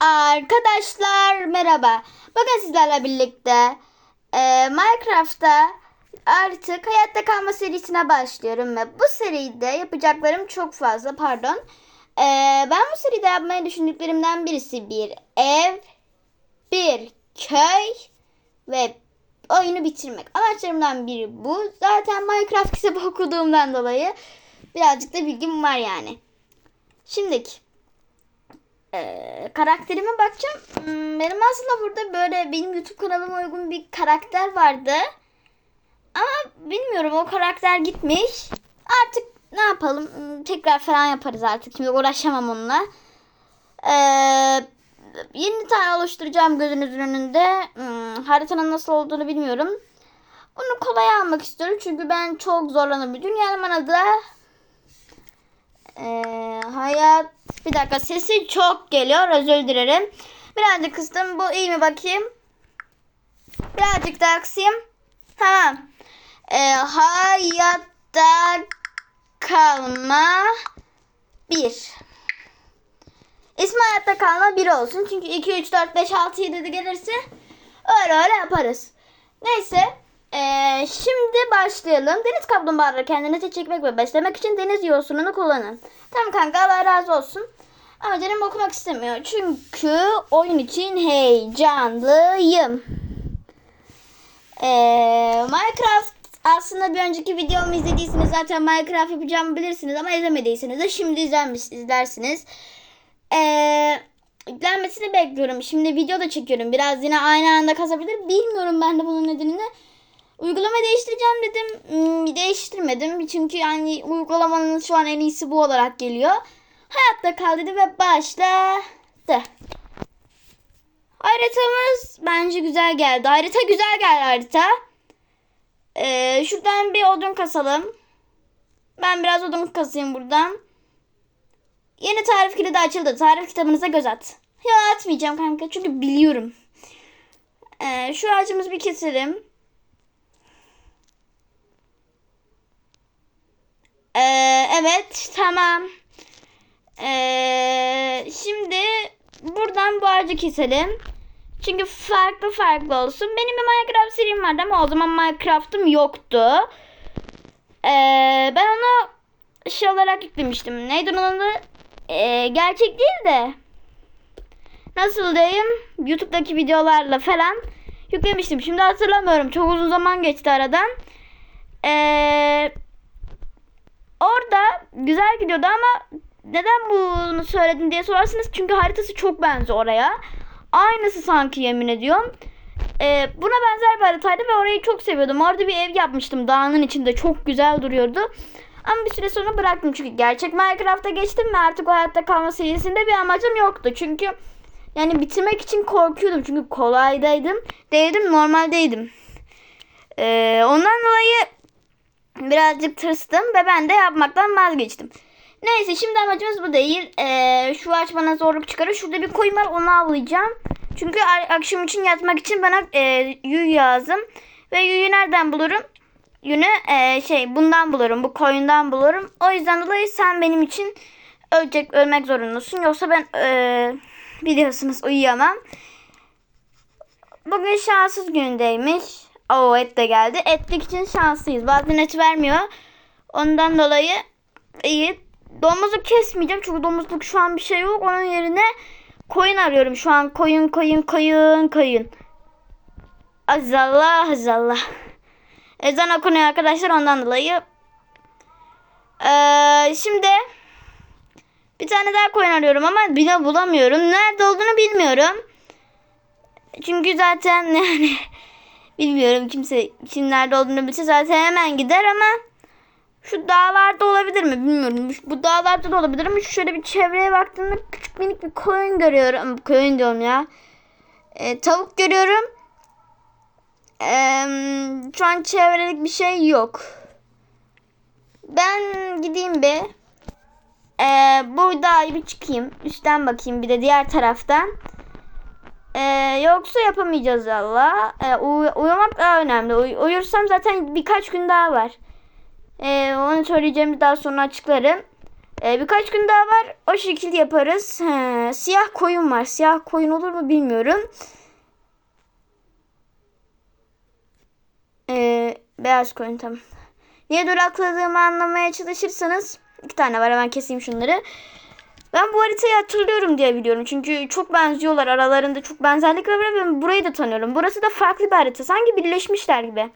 Arkadaşlar merhaba. Bugün sizlerle birlikte e, Minecraft'ta artık hayatta kalma serisine başlıyorum ve bu seride yapacaklarım çok fazla. Pardon. E, ben bu seride yapmayı düşündüklerimden birisi bir ev, bir köy ve oyunu bitirmek. Amaçlarımdan biri bu. Zaten Minecraft kitabı okuduğumdan dolayı birazcık da bilgim var yani. Şimdiki ee, karakterime bakacağım. Hmm, Benim aslında burada böyle benim YouTube kanalıma uygun bir karakter vardı. Ama bilmiyorum o karakter gitmiş. Artık ne yapalım? Hmm, Tekrar falan yaparız artık. Şimdi uğraşamam onunla. Ee, yeni tane oluşturacağım gözünüzün önünde. Hmm, haritanın nasıl olduğunu bilmiyorum. Bunu kolay almak istiyorum çünkü ben çok zorlanıyorum. Dünyanın bana da ee, hayat bir dakika sesi çok geliyor özür dilerim. Birazcık kıstım bu iyi mi bakayım? Birazcık daha kısayım. Tamam. Ee, hayatta kalma bir. İsmi hayatta kalma bir olsun. Çünkü 2, 3, 4, 5, 6, 7 de gelirse öyle öyle yaparız. Neyse. Ee, şimdi başlayalım. Deniz kaplumbağaları kendinizi çekmek ve beslemek için deniz yosununu kullanın. Tamam kanka Allah razı olsun. Ama canım okumak istemiyor. Çünkü oyun için heyecanlıyım. Ee, Minecraft aslında bir önceki videomu izlediyseniz zaten Minecraft yapacağımı bilirsiniz ama izlemediyseniz de şimdi izlenmiş, izlersiniz. Ee, yüklenmesini bekliyorum. Şimdi video da çekiyorum. Biraz yine aynı anda kasabilir. Bilmiyorum ben de bunun nedenini. Uygulama değiştireceğim dedim. Hmm, değiştirmedim. Çünkü yani uygulamanın şu an en iyisi bu olarak geliyor. Hayatta kal dedi ve başladı. Haritamız bence güzel geldi. Harita güzel geldi harita. Ee, şuradan bir odun kasalım. Ben biraz odun kasayım buradan. Yeni tarif kilidi açıldı. Tarif kitabınıza göz at. Ya atmayacağım kanka çünkü biliyorum. Ee, şu ağacımızı bir keselim. Ee, evet tamam. Ee, şimdi buradan bu ağacı keselim. Çünkü farklı farklı olsun. Benim bir Minecraft serim vardı ama o zaman Minecraft'ım yoktu. Ee, ben onu şey olarak yüklemiştim. Neydi onun adı? Ee, gerçek değil de nasıl diyeyim YouTube'daki videolarla falan yüklemiştim. Şimdi hatırlamıyorum. Çok uzun zaman geçti aradan. Eee orada güzel gidiyordu ama neden bunu söyledin diye sorarsınız. Çünkü haritası çok benziyor oraya. Aynısı sanki yemin ediyorum. Ee, buna benzer bir haritaydı ve orayı çok seviyordum. Orada bir ev yapmıştım dağının içinde. Çok güzel duruyordu. Ama bir süre sonra bıraktım. Çünkü gerçek Minecraft'a geçtim ve artık o hayatta kalma serisinde bir amacım yoktu. Çünkü yani bitirmek için korkuyordum. Çünkü kolaydaydım. Değildim normaldeydim. Ee, ondan dolayı birazcık tırstım ve ben de yapmaktan vazgeçtim. Neyse şimdi amacımız bu değil. Ee, şu ağaç bana zorluk çıkarır. Şurada bir koyun var onu avlayacağım. Çünkü akşam için yatmak için bana e, yün lazım. Ve yünü nereden bulurum? Yünü e, şey bundan bulurum. Bu koyundan bulurum. O yüzden dolayı sen benim için ölecek ölmek zorundasın. Yoksa ben e, biliyorsunuz uyuyamam. Bugün şanssız gündeymiş. Oo et de geldi. Etlik için şanslıyız. Bazen et vermiyor. Ondan dolayı iyi. Domuzu kesmeyeceğim çünkü domuzluk şu an bir şey yok. Onun yerine koyun arıyorum. Şu an koyun koyun koyun koyun. Azallah azallah. Ezan okunuyor arkadaşlar ondan dolayı. Ee, şimdi bir tane daha koyun arıyorum ama bir de bulamıyorum. Nerede olduğunu bilmiyorum. Çünkü zaten yani Bilmiyorum kimse şimdi nerede olduğunu bilse zaten hemen gider ama şu dağlarda olabilir mi bilmiyorum. Bu dağlarda da olabilir ama şöyle bir çevreye baktığımda küçük minik bir koyun görüyorum. Koyun diyorum ya. Ee, tavuk görüyorum. Ee, şu an çevrelik bir şey yok. Ben gideyim bir. Ee, bu dağı bir çıkayım. Üstten bakayım bir de diğer taraftan. Ee, yoksa yapamayacağız valla. Ee, uy- uyumak daha önemli. Uy- uyursam zaten birkaç gün daha var. Ee, onu söyleyeceğimi daha sonra açıklarım. Ee, birkaç gün daha var. O şekilde yaparız. He, siyah koyun var. Siyah koyun olur mu bilmiyorum. Ee, beyaz koyun tamam. Niye durakladığımı anlamaya çalışırsanız iki tane var hemen keseyim şunları. Ben bu haritayı hatırlıyorum diye biliyorum. Çünkü çok benziyorlar. Aralarında çok benzerlik var. Ben burayı da tanıyorum. Burası da farklı bir harita. Sanki birleşmişler gibi.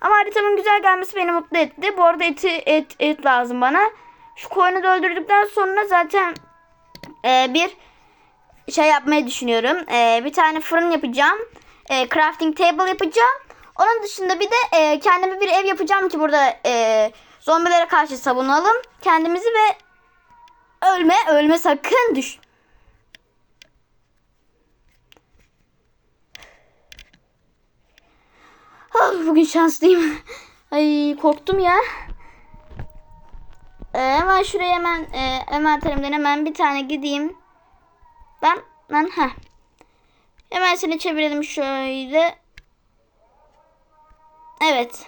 Ama haritamın güzel gelmesi beni mutlu etti. Bu arada eti, et, et lazım bana. Şu koyunu da öldürdükten sonra zaten e, bir şey yapmayı düşünüyorum. E, bir tane fırın yapacağım. E, crafting table yapacağım. Onun dışında bir de e, kendime bir ev yapacağım ki burada e, zombilere karşı savunalım. Kendimizi ve ölme ölme sakın düş. Ah, bugün şanslıyım. Ay korktum ya. Ee, hemen şuraya hemen e, envanterimden hemen bir tane gideyim. Ben lan ha. Hemen seni çevirelim şöyle. Evet.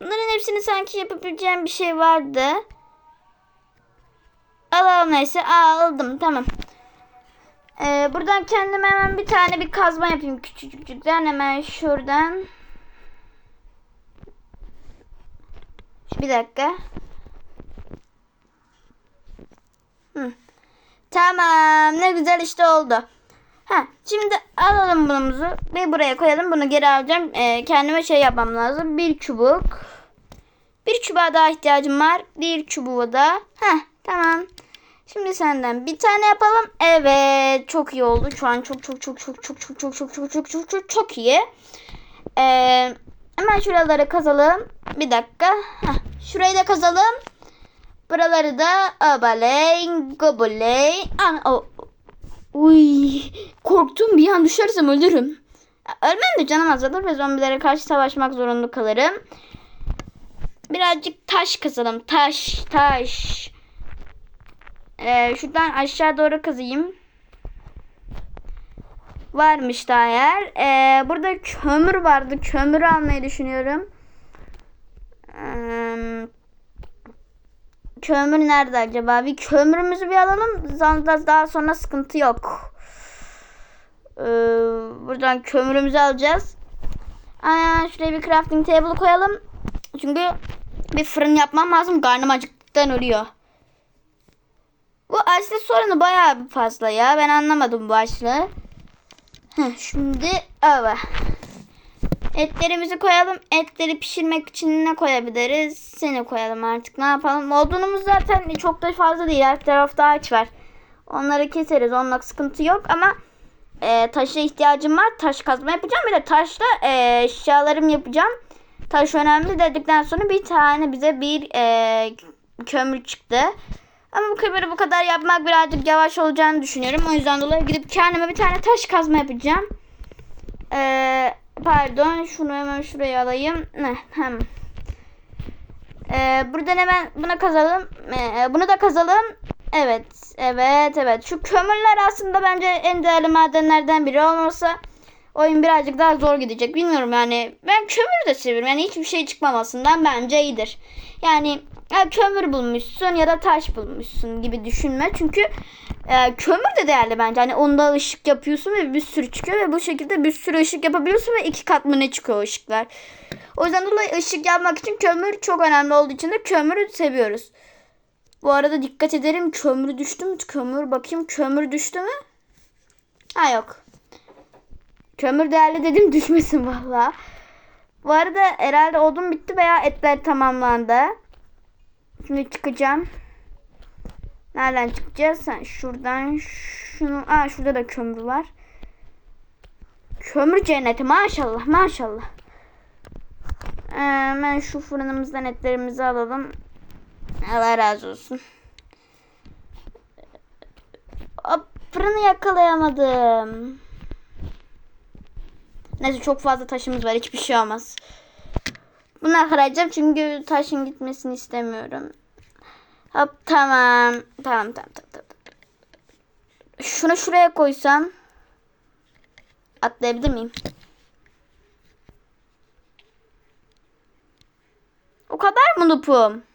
Bunların hepsini sanki yapabileceğim bir şey vardı. Alalım neyse. Aa, aldım tamam. Ee, buradan kendime hemen bir tane bir kazma yapayım küçücükten hemen şuradan. Bir dakika. Hı. Tamam ne güzel işte oldu. Ha, şimdi alalım bunumuzu ve buraya koyalım. Bunu geri alacağım. Ee, kendime şey yapmam lazım. Bir çubuk. Bir çubuğa daha ihtiyacım var. Bir çubuğa da. Ha, tamam. Şimdi senden bir tane yapalım. Evet, çok iyi oldu. Şu an çok çok çok çok çok çok çok çok çok çok çok çok çok iyi. Ee, hemen şuraları kazalım. Bir dakika. Heh, şurayı da kazalım. Buraları da abaleyn, goboleyn. Ah, oh. Uy, korktum bir an düşersem ölürüm. Ölmem de canım azalır ve zombilere karşı savaşmak zorunda kalırım. Birazcık taş kazalım. Taş, taş. Ee, şuradan aşağı doğru kazayım. Varmış daha yer. Ee, burada kömür vardı. Kömürü almayı düşünüyorum. Ee, kömür nerede acaba? Bir kömürümüzü bir alalım. Daha, daha sonra sıkıntı yok. Ee, buradan kömürümüzü alacağız. Aa, şuraya bir crafting table koyalım. Çünkü bir fırın yapmam lazım. Karnım acıktıktan ölüyor. Bu açlık sorunu bayağı fazla ya. Ben anlamadım bu açlığı. Heh, şimdi ava. Etlerimizi koyalım. Etleri pişirmek için ne koyabiliriz? Seni koyalım artık. Ne yapalım? Odunumuz zaten çok da fazla değil. Her tarafta ağaç var. Onları keseriz. Onunla sıkıntı yok ama e, taşa ihtiyacım var. Taş kazma yapacağım. Bir de taşla e, eşyalarım yapacağım. Taş önemli dedikten sonra bir tane bize bir e, kömür çıktı. Ama bu kömürü bu kadar yapmak birazcık yavaş olacağını düşünüyorum. O yüzden dolayı gidip kendime bir tane taş kazma yapacağım. Ee, pardon şunu hemen şuraya alayım. Ne, hem. Ee, buradan hemen buna kazalım. Ee, bunu da kazalım. Evet, evet, evet. Şu kömürler aslında bence en değerli madenlerden biri olmasa oyun birazcık daha zor gidecek. Bilmiyorum yani. Ben kömür de seviyorum. Yani hiçbir şey çıkmamasından bence iyidir. Yani ya kömür bulmuşsun ya da taş bulmuşsun gibi düşünme. Çünkü e, kömür de değerli bence. Hani onda ışık yapıyorsun ve bir sürü çıkıyor ve bu şekilde bir sürü ışık yapabiliyorsun ve iki kat mı ne çıkıyor ışıklar. O yüzden dolayı ışık yapmak için kömür çok önemli olduğu için de kömürü seviyoruz. Bu arada dikkat ederim kömür düştü mü? Kömür bakayım kömür düştü mü? Ha yok. Kömür değerli dedim düşmesin valla. Bu arada herhalde odun bitti veya etler tamamlandı. Şimdi çıkacağım. Nereden çıkacağız? Sen şuradan şunu. Aa şurada da kömür var. Kömür cenneti maşallah maşallah. Ee, hemen şu fırınımızdan etlerimizi alalım. Allah razı olsun. Hop, fırını yakalayamadım. Neyse çok fazla taşımız var. Hiçbir şey olmaz. Bunu kıracağım çünkü taşın gitmesini istemiyorum. Hop tamam. Tamam tamam tamam. tamam. Şunu şuraya koysam atlayabilir miyim? O kadar mı nupum?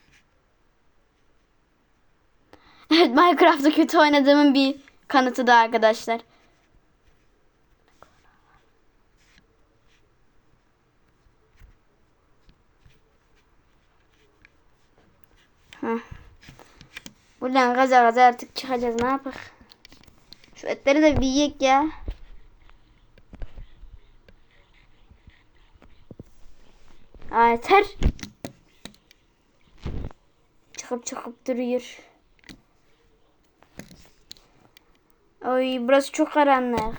Evet Minecraft'ta kötü oynadığımın bir kanıtı da arkadaşlar. Heh. Buradan gaza gaza artık çıkacağız ne yapak? Şu etleri de bir yiyek ya. Aa, yeter. Çıkıp çıkıp duruyor. Oy burası çok karanlık.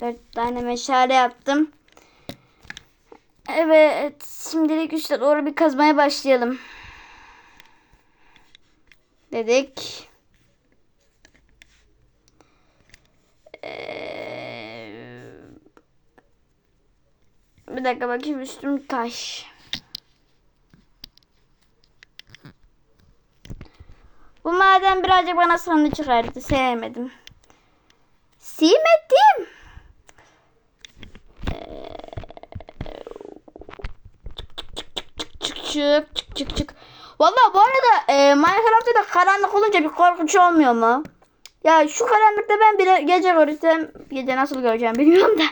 Dört tane meşale yaptım. Evet şimdilik işte doğru bir kazmaya başlayalım. Dedik. Ee, bir dakika bakayım üstüm taş. Bu maden birazcık bana sandı çıkardı. Sevmedim. Sevmedim. Çık çık çık çık çık. Valla bu arada e, Minecraft'ta da karanlık olunca bir korkunç olmuyor mu? Ya şu karanlıkta ben bile gece görürsem gece nasıl göreceğim bilmiyorum da.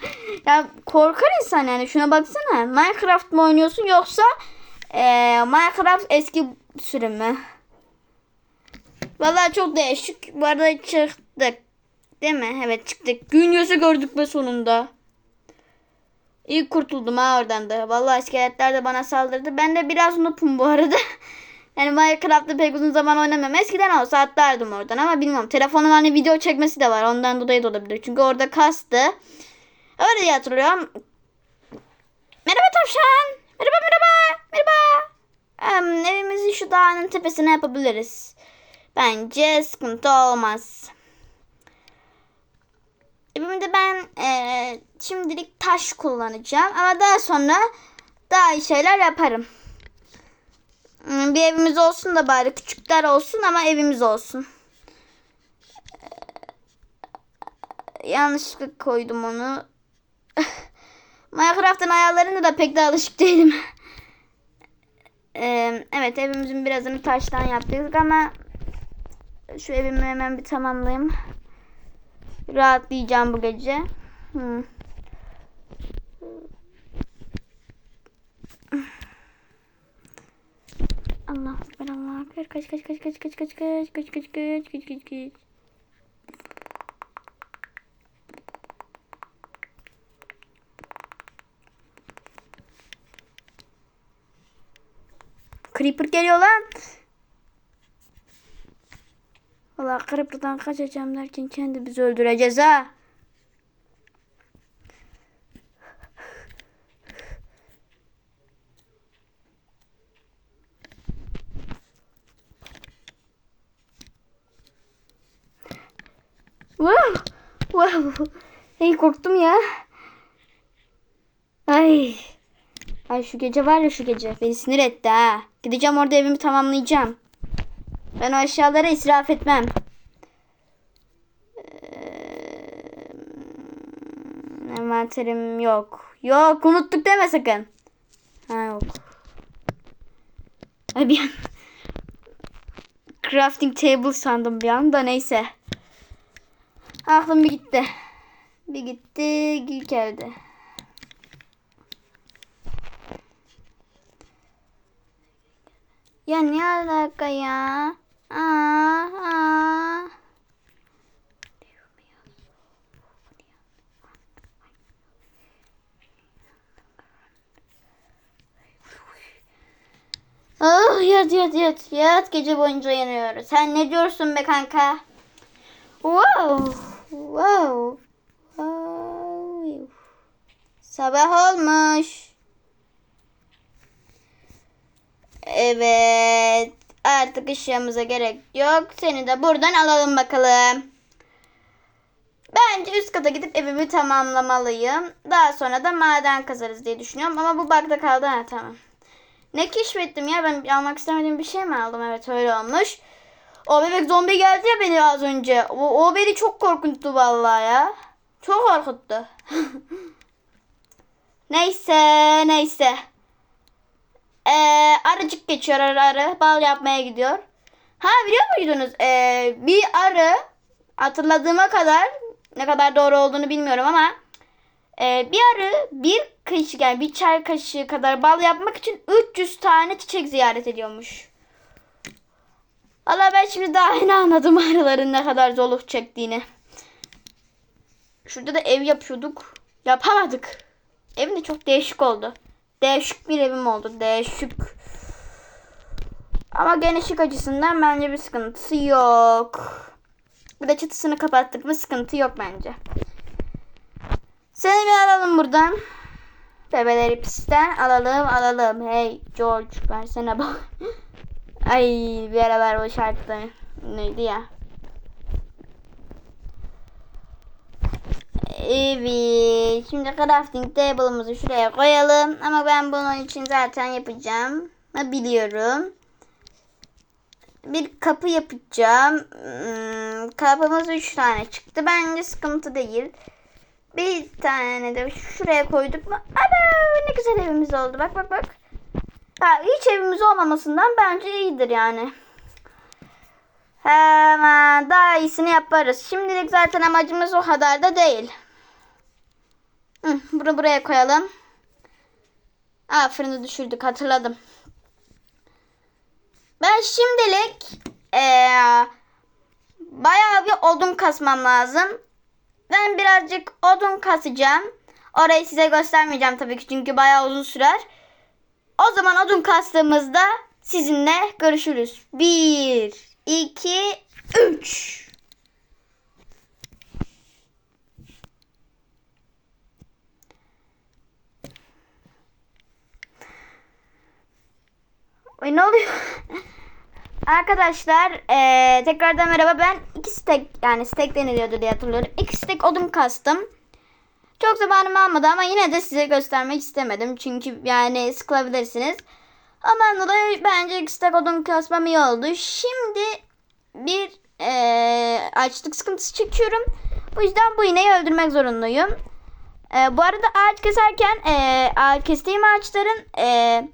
Ya korkar insan yani şuna baksana. Minecraft mı oynuyorsun yoksa e, Minecraft eski sürüm mü? Valla çok değişik. Bu arada çıktık. Değil mi? Evet çıktık. Gün yüzü gördük be sonunda. İyi kurtuldum ha oradan da. Vallahi iskeletler de bana saldırdı. Ben de biraz noobum bu arada. yani Minecraft'ta pek uzun zaman oynamıyorum. Eskiden olsa atlardım oradan ama bilmiyorum. Telefonun hani video çekmesi de var. Ondan dolayı da olabilir. Çünkü orada kastı. Öyle diye hatırlıyorum. Merhaba tavşan. Merhaba merhaba. Merhaba. Em, evimizi şu dağın tepesine yapabiliriz. Bence sıkıntı olmaz. Evimde ben e, şimdilik taş kullanacağım. Ama daha sonra daha iyi şeyler yaparım. Hmm, Bir evimiz olsun da bari küçükler olsun ama evimiz olsun. Ee, yanlışlıkla koydum onu. Minecraft'ın ayarlarına da pek de alışık değilim. Ee, evet evimizin birazını taştan yaptık ama şu evimi hemen bir tamamlayayım. Rahatlayacağım bu gece. Hmm. Allah ekber Allah ekber kaç kaç kaç kaç kaç kaç kaç kaç kaç kaç kaç kaç kaç Creeper geliyor lan. Valla Creeper'dan kaçacağım derken kendimizi öldüreceğiz ha. Wow. Wow. Hey korktum ya. Ay. Ay şu gece var ya şu gece. Beni sinir etti ha. Gideceğim orada evimi tamamlayacağım. Ben o eşyaları israf etmem. Ee, Envanterim yok. Yok unuttuk deme sakın. Ha yok. Ay bir an. Crafting table sandım bir anda neyse. Aklım bir gitti. Bir gitti ilk geldi. Ya ne alaka ya? Aa, aa. Oh yat yat yat yat gece boyunca yanıyoruz. Sen ne diyorsun be kanka? Wow. Wow. Wow. Sabah olmuş. Evet. Artık ışığımıza gerek yok. Seni de buradan alalım bakalım. Bence üst kata gidip evimi tamamlamalıyım. Daha sonra da maden kazarız diye düşünüyorum. Ama bu bakta kaldı. Ha tamam. Ne keşfettim ya? Ben almak istemediğim bir şey mi aldım? Evet öyle olmuş. O bebek zombi geldi ya beni az önce. O, o beni çok korkuttu vallahi ya. Çok korkuttu. neyse neyse. Ee, arıcık geçiyor arı arı. Bal yapmaya gidiyor. Ha biliyor muydunuz? Ee, bir arı hatırladığıma kadar ne kadar doğru olduğunu bilmiyorum ama ee, bir arı bir kaşık yani bir çay kaşığı kadar bal yapmak için 300 tane çiçek ziyaret ediyormuş. Valla ben şimdi daha yeni anladım arıların ne kadar zorluk çektiğini. Şurada da ev yapıyorduk. Yapamadık. Evim de çok değişik oldu. Değişik bir evim oldu. Değişik. Ama genişlik açısından bence bir sıkıntısı yok. Bir de çatısını kapattık mı sıkıntı yok bence. Seni bir alalım buradan. Bebeleri pistten alalım alalım. Hey George versene bak. Ay bir aralar o şarkıda neydi ya? Evet. Şimdi crafting table'ımızı şuraya koyalım. Ama ben bunun için zaten yapacağım. Biliyorum. Bir kapı yapacağım. Hmm, kapımız 3 tane çıktı. Bence sıkıntı değil. Bir tane de şuraya koyduk mu? Ana ne güzel evimiz oldu. Bak bak bak. Ha, hiç evimiz olmamasından bence iyidir yani. Hemen daha iyisini yaparız. Şimdilik zaten amacımız o kadar da değil. Bunu buraya koyalım. Aa fırını düşürdük hatırladım. Ben şimdilik eee bayağı bir odun kasmam lazım. Ben birazcık odun kasacağım. Orayı size göstermeyeceğim tabii ki çünkü bayağı uzun sürer. O zaman odun kastığımızda sizinle görüşürüz. 1, 2, 3. Ay ne oluyor? Arkadaşlar eee, tekrardan merhaba. Ben iki stek yani stek deniliyordu diye hatırlıyorum. İki stek odun kastım. Çok zamanımı almadı ama yine de size göstermek istemedim. Çünkü yani sıkılabilirsiniz. Ondan dolayı bence iki stek odun kasmam iyi oldu. Şimdi bir eee, açlık sıkıntısı çekiyorum. Bu yüzden bu ineği öldürmek zorundayım. Eee, bu arada ağaç keserken eee, ağaç kestiğim ağaçların eee,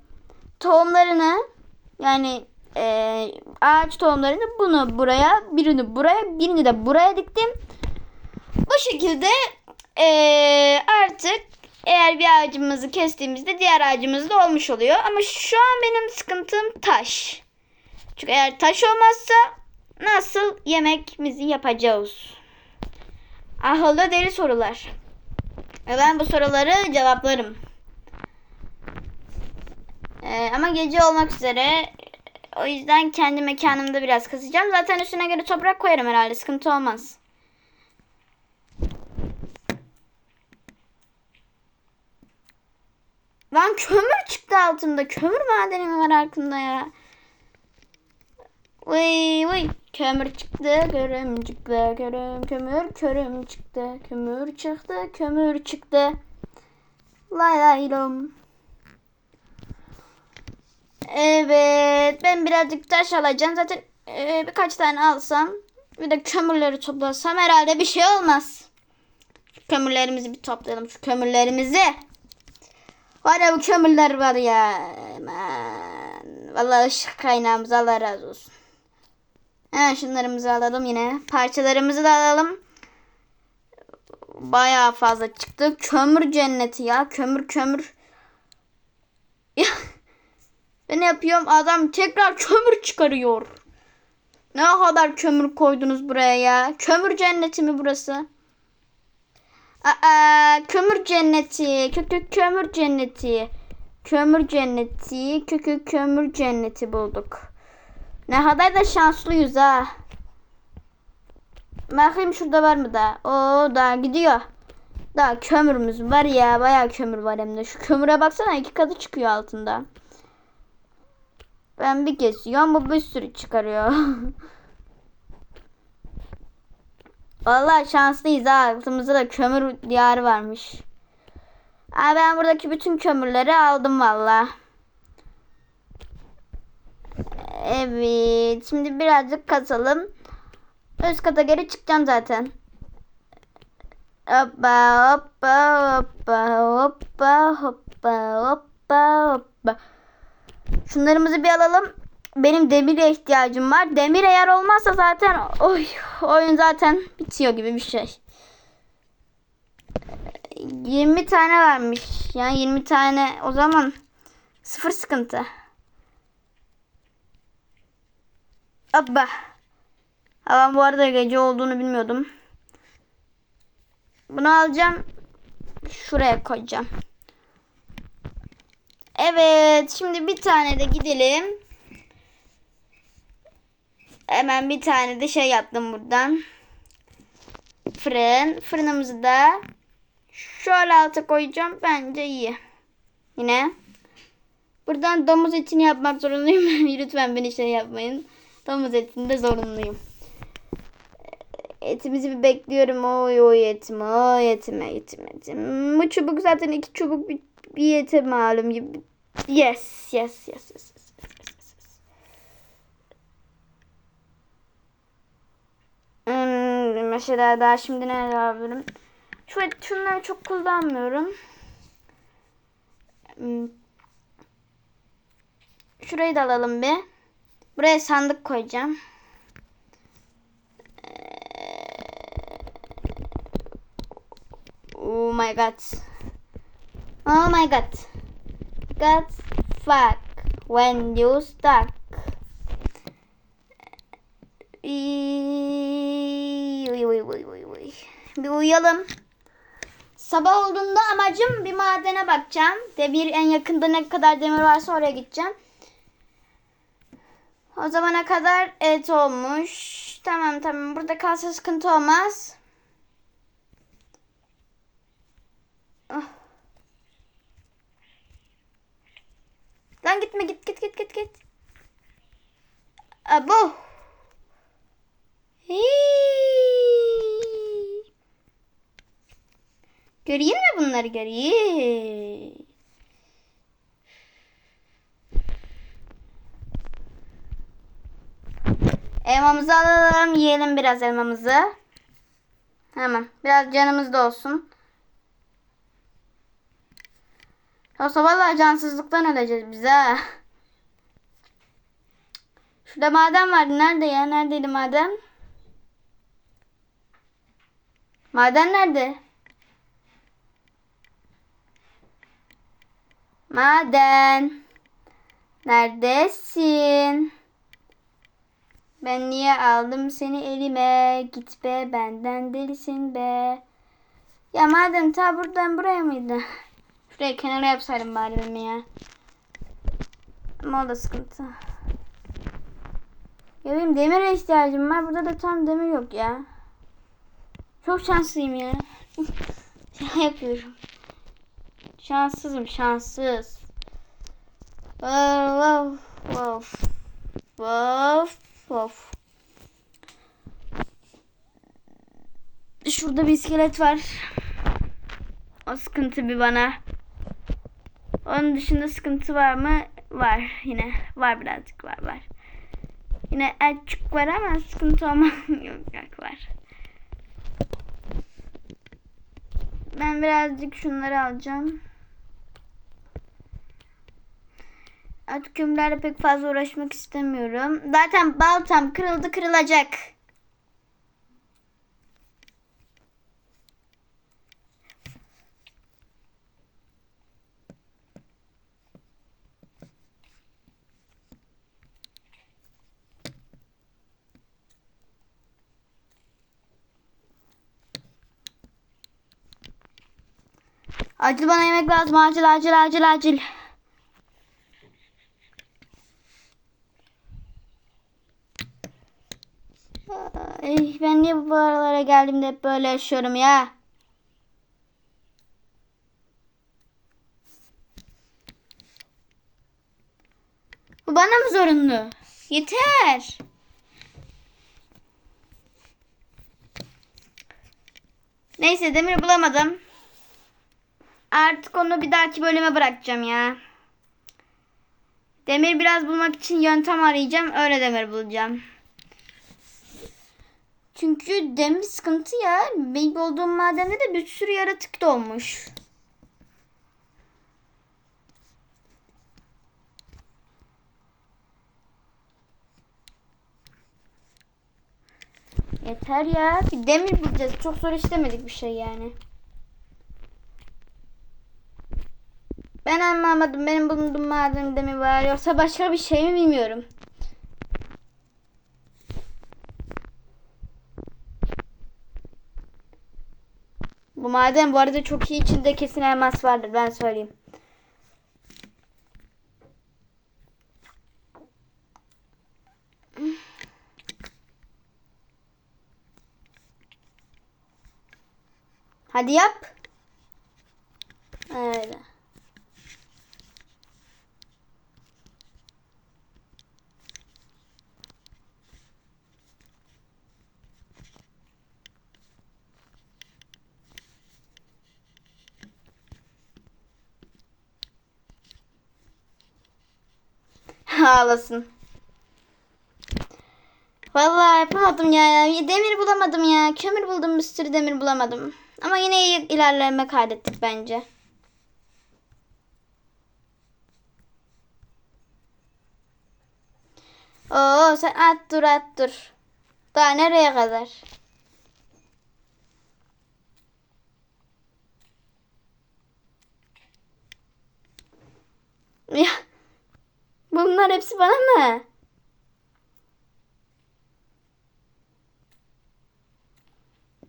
tohumlarını yani e, ağaç tohumlarını bunu buraya birini buraya birini de buraya diktim. Bu şekilde e, artık eğer bir ağacımızı kestiğimizde diğer ağacımız da olmuş oluyor. Ama şu an benim sıkıntım taş. Çünkü eğer taş olmazsa nasıl yemekimizi yapacağız? Ahılda deli sorular. Ve ben bu soruları cevaplarım. Ee, ama gece olmak üzere. O yüzden kendi mekanımda biraz kasacağım. Zaten üstüne göre toprak koyarım herhalde. Sıkıntı olmaz. Lan kömür çıktı altımda. Kömür madeni mi var altında ya? Vıy vıy. Kömür çıktı. Körüm çıktı. Körüm kömür. Körüm çıktı. Kömür çıktı. Kömür çıktı. Lay lay lom. Evet. Ben birazcık taş alacağım. Zaten e, birkaç tane alsam. Bir de kömürleri toplasam herhalde bir şey olmaz. Şu kömürlerimizi bir toplayalım. Şu kömürlerimizi. Var ya bu kömürler var ya. Aman. Vallahi ışık kaynağımız Allah razı olsun. Hemen şunlarımızı alalım yine. Parçalarımızı da alalım. Bayağı fazla çıktı. Kömür cenneti ya. Kömür kömür. Ben yapıyorum? Adam tekrar kömür çıkarıyor. Ne kadar kömür koydunuz buraya ya? Kömür cenneti mi burası? Aa, kömür cenneti. Kökü kömür cenneti. Kömür cenneti. Kökü kömür cenneti bulduk. Ne kadar da şanslıyız ha. Bakayım şurada var mı da? Oo daha gidiyor. Daha kömürümüz var ya. Bayağı kömür var hem de. Şu kömüre baksana iki katı çıkıyor altında. Ben bir kesiyorum bu bir sürü çıkarıyor. Vallahi şanslıyız ha. Altımızda da kömür diyarı varmış. Ha, ben buradaki bütün kömürleri aldım valla. Evet. Şimdi birazcık kasalım. Üst kata geri çıkacağım zaten. Hoppa hoppa hoppa hoppa hoppa hoppa hoppa. Şunlarımızı bir alalım. Benim demire ihtiyacım var. Demir eğer olmazsa zaten oy, oyun zaten bitiyor gibi bir şey. 20 tane varmış. Yani 20 tane o zaman sıfır sıkıntı. Abba. Ha ben bu arada gece olduğunu bilmiyordum. Bunu alacağım. Şuraya koyacağım. Evet. Şimdi bir tane de gidelim. Hemen bir tane de şey yaptım buradan. Fırın. Fırınımızı da şöyle alta koyacağım. Bence iyi. Yine. Buradan domuz etini yapmak zorundayım. Lütfen beni şey yapmayın. Domuz etinde zorunluyum. Etimizi bir bekliyorum. Oy oy etim. Oy etim etim etim. Bu çubuk zaten iki çubuk bir, bir ete malum. Yes yes yes yes. yes. Hmm, mesela daha şimdi ne yapabilirim? Şu şunları çok kullanmıyorum. Hmm. Şurayı da alalım bir. Buraya sandık koyacağım. Oh my god. Oh my god. God fuck when you stuck. Uy, uy. Bir uyuyalım. Sabah olduğunda amacım bir madene bakacağım. Demir en yakında ne kadar demir varsa oraya gideceğim. O zamana kadar et olmuş. Tamam tamam burada kalsa sıkıntı olmaz. Ah. Lan gitme git git git git git. Abo. Göreyim mi bunları göreyim. Elmamızı alalım. Yiyelim biraz elmamızı. Hemen. Biraz canımız da olsun. Yoksa vallahi cansızlıktan öleceğiz biz ha. Şurada maden vardı. Nerede ya? Neredeydi maden? Maden nerede? Maden. Neredesin? Ben niye aldım seni elime? Git be benden delisin be. Ya madem ta buradan buraya mıydı? Şuraya kenara yapsaydım bari ben ya. Ama o da sıkıntı. Ya benim demire ihtiyacım var. Burada da tam demir yok ya. Çok şanslıyım ya. şey yapıyorum. Şanssızım şanssız. Wow wow wow wow. Şurada bir iskelet var. O sıkıntı bir bana. Onun dışında sıkıntı var mı? Var yine. Var birazcık var var. Yine azıcık var ama sıkıntı olma yok var. Ben birazcık şunları alacağım. Artık kömürlerle pek fazla uğraşmak istemiyorum. Zaten baltam kırıldı kırılacak. Acil bana yemek lazım. Acil acil acil acil. Ben niye bu aralara geldiğimde hep böyle yaşıyorum ya? Bu bana mı zorunlu? Yeter. Neyse demir bulamadım. Artık onu bir dahaki bölüme bırakacağım ya. Demir biraz bulmak için yöntem arayacağım. Öyle demir bulacağım. Çünkü demir sıkıntı ya. Benim olduğum madende de bir sürü yaratık doğmuş. Yeter ya. Bir demir bulacağız. Çok zor işlemedik bir şey yani. Ben anlamadım. Benim bulunduğum madende mi var yoksa başka bir şey mi bilmiyorum. Bu maden bu arada çok iyi içinde kesin elmas vardır ben söyleyeyim. Hadi yap. Öyle. Ağlasın. Vallahi yapamadım ya. Demir bulamadım ya. Kömür buldum bir sürü demir bulamadım. Ama yine iyi ilerleme kaydettik bence. Oo sen at dur at dur. Daha nereye kadar? Ya bunlar hepsi bana mı?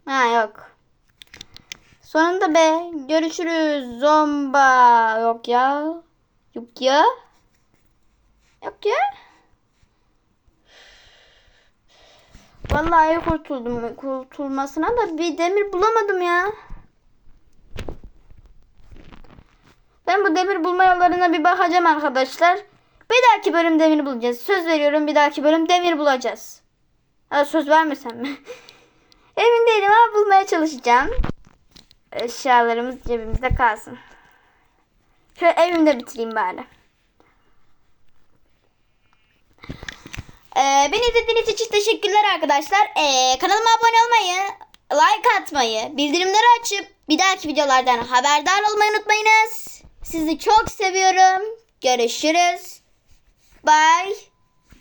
Ha yok. Sonunda be. Görüşürüz. Zomba. Yok ya. Yok ya. Yok ya. Vallahi kurtuldum. Kurtulmasına da bir demir bulamadım ya. Ben bu demir bulma yollarına bir bakacağım arkadaşlar. Bir dahaki bölüm demir bulacağız. Söz veriyorum bir dahaki bölüm demir bulacağız. Ha, söz vermesem mi? Emin değilim ama bulmaya çalışacağım. Eşyalarımız cebimizde kalsın. Şöyle evimde bitireyim bari. Ee, beni izlediğiniz için teşekkürler arkadaşlar. Ee, kanalıma abone olmayı, like atmayı, bildirimleri açıp bir dahaki videolardan haberdar olmayı unutmayınız. Sizi çok seviyorum. Görüşürüz. Bye.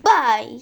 Bye.